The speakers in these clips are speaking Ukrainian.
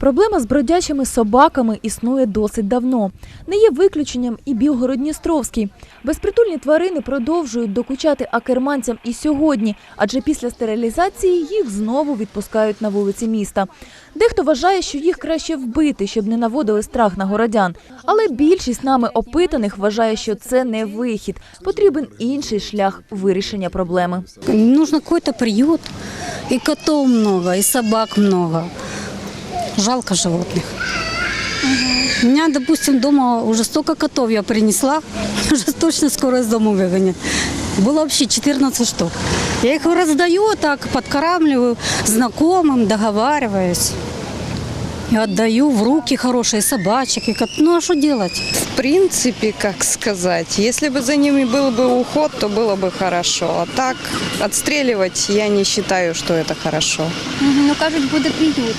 Проблема з бродячими собаками існує досить давно. Не є виключенням і Білгород-Дністровський. Безпритульні тварини продовжують докучати акерманцям і сьогодні, адже після стерилізації їх знову відпускають на вулиці міста. Дехто вважає, що їх краще вбити, щоб не наводили страх на городян. Але більшість нами опитаних вважає, що це не вихід. Потрібен інший шлях вирішення проблеми. Нужно какой-то приют. И котов много, и собак много. Жалко животных. У меня, допустим, дома уже столько котов я принесла, уже точно скоро из дома выгонят. Было вообще 14 штук. Я их раздаю, так подкармливаю знакомым, договариваюсь. И отдаю в руки хорошие собачек. И кот... Ну а что делать? В принципе, как сказать, если бы за ними был бы уход, то было бы хорошо. А так отстреливать я не считаю, что это хорошо. Мгм, Ну кажуть, буде приют.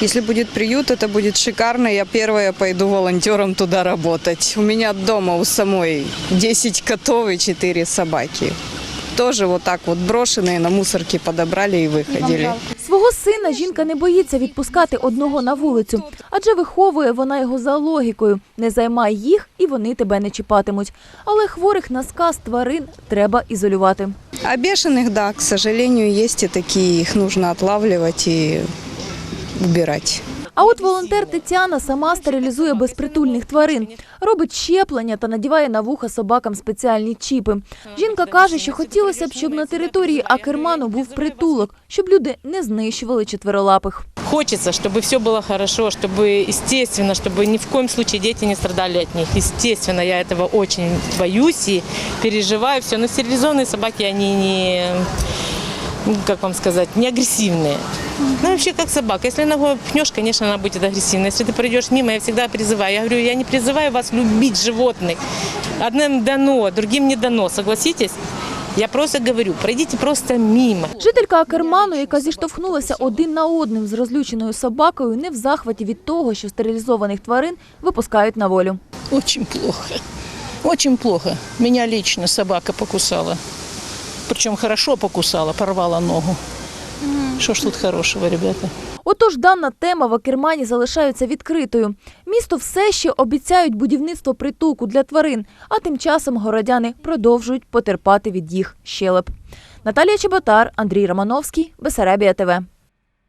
Если будет приют, это будет шикарно. Я первая пойду волонтером туда работать. У меня дома у самой 10 котов и 4 собаки. Тоже вот так вот брошенные на мусорке подобрали и выходили. Свого сина жінка не боїться відпускати одного на вулицю, адже виховує вона його за логікою. Не займай їх, і вони тебе не чіпатимуть. Але хворих на сказ тварин треба ізолювати. А бешеных, да, к сожалению, есть и такие. Их нужно отлавливать и убирать. А от волонтер Тетяна сама стерилізує безпритульних тварин, робить щеплення та надіває на вуха собакам спеціальні чіпи. Жінка каже, що хотілося б, щоб на території Акерману був притулок, щоб люди не знищували четверолапих. Хочется, чтобы все было хорошо, чтобы, естественно, чтобы ни в коем случае дети не страдали от них. Естественно, я этого очень боюсь и переживаю все. Но стерилизованные собаки, они не, ну, как вам сказать, не агрессивные. Ну, вообще, как собака. Если ногой пнешь, конечно, она будет агрессивной. Если ты пройдешь мимо, я всегда призываю. Я говорю, я не призываю вас любить животных. Одним дано, другим не дано. Согласитесь? Я просто говорю, пройдите просто мимо. Жителька Акерману, яка зіштовхнулася один на одним з розлюченою собакою, не в захваті від того, що стерилізованих тварин випускають на волю. Очень плохо. Очень плохо. Меня лично собака покусала. Причем хорошо покусала, порвала ногу. Що ж тут хорошого, ребята? Отож, дана тема в Акермані залишається відкритою. Місто все ще обіцяють будівництво притулку для тварин, а тим часом городяни продовжують потерпати від їх щелеп. Наталія Чеботар, Андрій Романовський, Бесарабія ТВ.